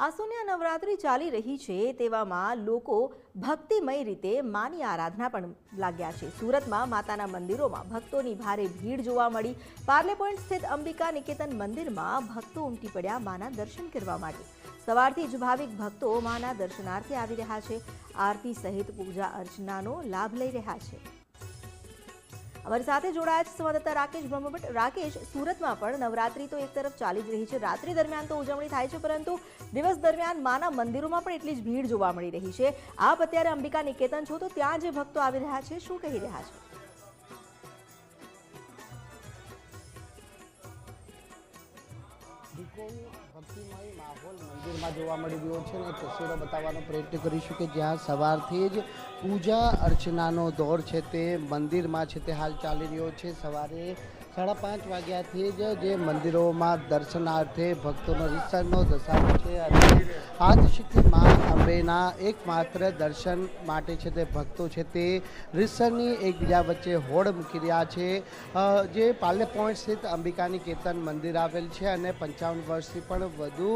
આસોન્યા નવરાત્રિ ચાલી રહી છે તેવામાં લોકો ભક્તિમય રીતે માની આરાધના પણ લાગ્યા છે. સુરતમાં માતાના મંદિરોમાં ભક્તોની ભારે ભીડ જોવા મળી. પાર્લે પોઈન્ટ સ્થિત અંબિકા નિકેતન મંદિરમાં ભક્તો ઉમટી પડ્યા માના દર્શન કરવા માટે. સવારથી જ ભાવિક ભક્તો માના દર્શનાર્થે આવી રહ્યા છે. આરતી સહિત પૂજા અર્ચનાનો લાભ લઈ રહ્યા છે. અમારી સાથે જોડાયા છે સંવાદદાતા રાકેશ બ્રહ્મભટ્ટ. રાકેશ, સુરતમાં પણ નવરાત્રી તો એક તરફ ચાલી જ રહી છે. રાત્રિ દરમિયાન તો ઉજવણી થાય છે, પરંતુ દિવસ દરમિયાન માના મંદિરોમાં પણ એટલી જ ભીડ જોવા મળી રહી છે. આપ અત્યારે અંબિકા નિકેતન છો, તો ત્યાં જે ભક્તો આવી રહ્યા છે, શું કહી રહ્યા છે? બિલકુલ ભક્તિમય માહોલ મંદિરમાં જોવા છે બતાવવાનો પ્રયત્ન કરીશું કે જ્યાં સવારથી જ પૂજા અર્ચનાનો દોર છે તે મંદિરમાં છે તે હાલ ચાલી રહ્યો છે. સવારે સાડા પાંચ વાગ્યાથી જ જે મંદિરોમાં દર્શનાર્થે ભક્તોનો રીસરનો દશારો છે અને આદિશક્તિ મા અંબેના એકમાત્ર દર્શન માટે છે તે ભક્તો છે તે રીસરની એકબીજા વચ્ચે હોડ મૂકી રહ્યા છે. જે પાલે પોઈન્ટ સ્થિત અંબિકાની કેતન મંદિર આવેલ છે અને પંચાવન વર્ષથી પણ વધુ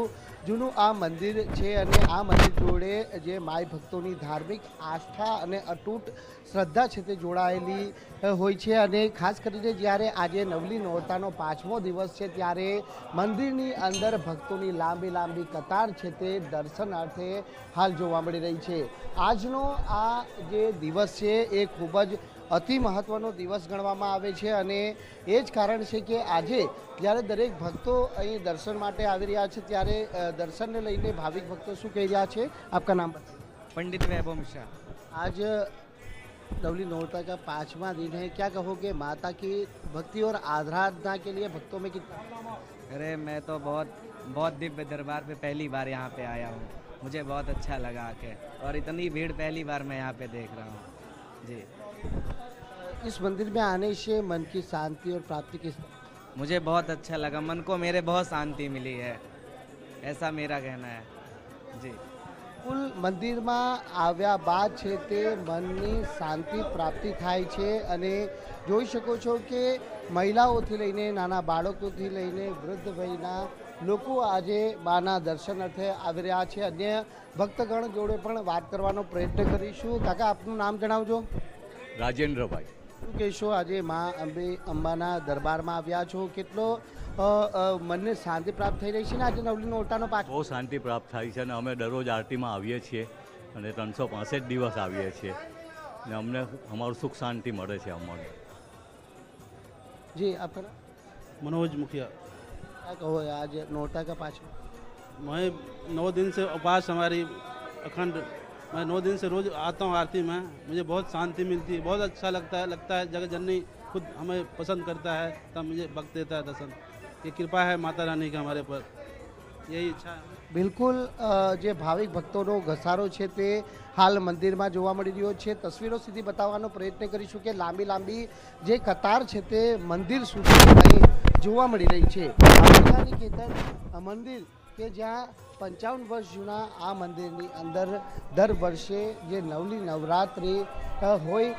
જૂનું આ મંદિર છે અને આ મંદિર જોડે જે માય ભક્તોની ધાર્મિક આસ્થા અને અતૂટ શ્રદ્ધા છે તે જોડાયેલી હોય છે અને ખાસ કરીને જ્યારે આજે નવલી નોરતાનો પાંચમો દિવસ છે ત્યારે મંદિરની અંદર ભક્તોની લાંબી લાંબી કતાર છે તે દર્શનાર્થે હાલ જોવા મળી રહી છે. આજનો આ જે દિવસ છે એ ખૂબ જ અતિ મહત્વનો દિવસ ગણવામાં આવે છે અને એ જ કારણ છે કે આજે જ્યારે દરેક ભક્તો અહીં દર્શન માટે આવી રહ્યા છે ત્યારે અ, દર્શનને લઈને ભાવિક ભક્તો શું કહી રહ્યા છે આપકા નામ बताइए। पंडित वैभव मिश्रा आज नवली नौता का पांचवा दिन है क्या कहोगे माता की भक्ति और आराधना के लिए भक्तों में कितना अरे मैं तो बहुत बहुत दिव्य दरबार पे पहली बार यहाँ पे आया हूँ मुझे बहुत अच्छा लगा आके और इतनी भीड़ पहली बार मैं यहाँ पे देख रहा हूँ जी इस मंदिर में आने से मन की शांति और प्राप्ति किस मुझे बहुत अच्छा लगा मन को मेरे बहुत शांति मिली है ऐसा मेरा कहना है जी કુલ મંદિરમાં આવ્યા બાદ છે તે મનની શાંતિ પ્રાપ્તિ થાય છે અને જોઈ શકો છો કે મહિલાઓથી લઈને નાના બાળકોથી લઈને વૃદ્ધ વયના લોકો આજે માના દર્શન અર્થે આવી રહ્યા છે અન્ય ભક્તગણ જોડે પણ વાત કરવાનો પ્રયત્ન કરીશું કાકા આપનું નામ જણાવજો રાજેન્દ્રભાઈ શું કહેશો આજે મા અંબે અંબાના દરબારમાં આવ્યા છો કેટલો અ, અ, મનને શાંતિ પ્રાપ્ત થઈ રહી છે ને આજે નવલી નોરતાનો પાછો બહુ શાંતિ પ્રાપ્ત થાય છે અને અમે દરરોજ આરતીમાં આવીએ છીએ અને ત્રણસો પાંસઠ દિવસ આવીએ છીએ ને અમને અમારું સુખ શાંતિ મળે છે અમારું જી આપણા मनोज मुखिया क्या कहो आज नोटा का पाँचवा मैं नौ दिन से उपास हमारी अखंड मैं नौ दिन से रोज आता हूँ आरती में मुझे बहुत शांति मिलती है बहुत अच्छा लगता है लगता है जगह जननी खुद हमें पसंद करता है तब मुझे भक्त देता है दर्शन ये कृपा है माता रानी की हमारे पर यही इच्छा है બિલકુલ અ, જે ભાવિક ભક્તોનો ઘસારો છે તે હાલ મંદિરમાં જોવા મળી રહ્યો છે તસવીરો સુધી બતાવવાનો પ્રયત્ન કરીશું કે લાંબી લાંબી જે કતાર છે તે મંદિર સુધી અહીં જોવા મળી રહી છે અંબિકાની કેતન મંદિર કે જ્યાં પંચાવન વર્ષ જૂના આ મંદિરની અંદર દર વર્ષે જે નવલી નવરાત્રિ હોય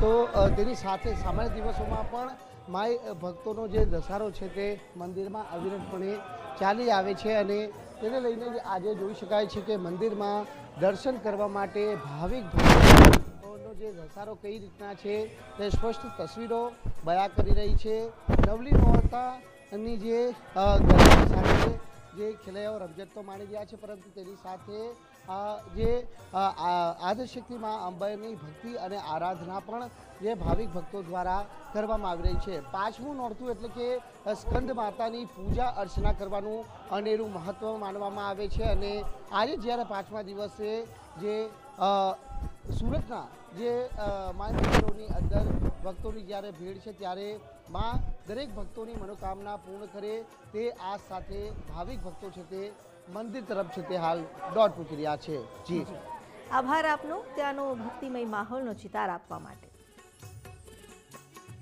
તો તેની સાથે સામાન્ય દિવસોમાં પણ માય ભક્તોનો જે દશારો છે તે મંદિરમાં અવિરતપણે ચાલી આવે છે અને તેને લઈને આજે જોઈ શકાય છે કે મંદિરમાં દર્શન કરવા માટે ભાવિક ભક્તોનો જે દસારો કઈ રીતના છે તે સ્પષ્ટ તસવીરો બયા કરી રહી છે. નવલી નોરતાની જે ગરબા સાથે જે ખેલૈયાઓ રમઝટ તો માણી રહ્યા છે, પરંતુ તેની સાથે જે આદિશક્તિમાં અંબાની ભક્તિ અને આરાધના પણ જે ભાવિક ભક્તો દ્વારા કરવામાં આવી રહી છે. પાંચમું નોરતું એટલે કે સ્કંદ માતાની પૂજા અર્ચના કરવાનું અનેરું મહત્ત્વ માનવામાં આવે છે અને આજે જ્યારે પાંચમા દિવસે જે સુરતના જે મંદિરોની અંદર ભક્તોની જ્યારે ભીડ છે ત્યારે માં દરેક ભક્તોની મનોકામના પૂર્ણ કરે તે આ સાથે ભાવિક ભક્તો છે તે મંદિર તરફ છે તે હાલ દોઢ મૂકી રહ્યા છે. જી. આભાર આપનો. ત્યાંનો ભક્તિમય માહોલનો ચિતાર આપવા માટે.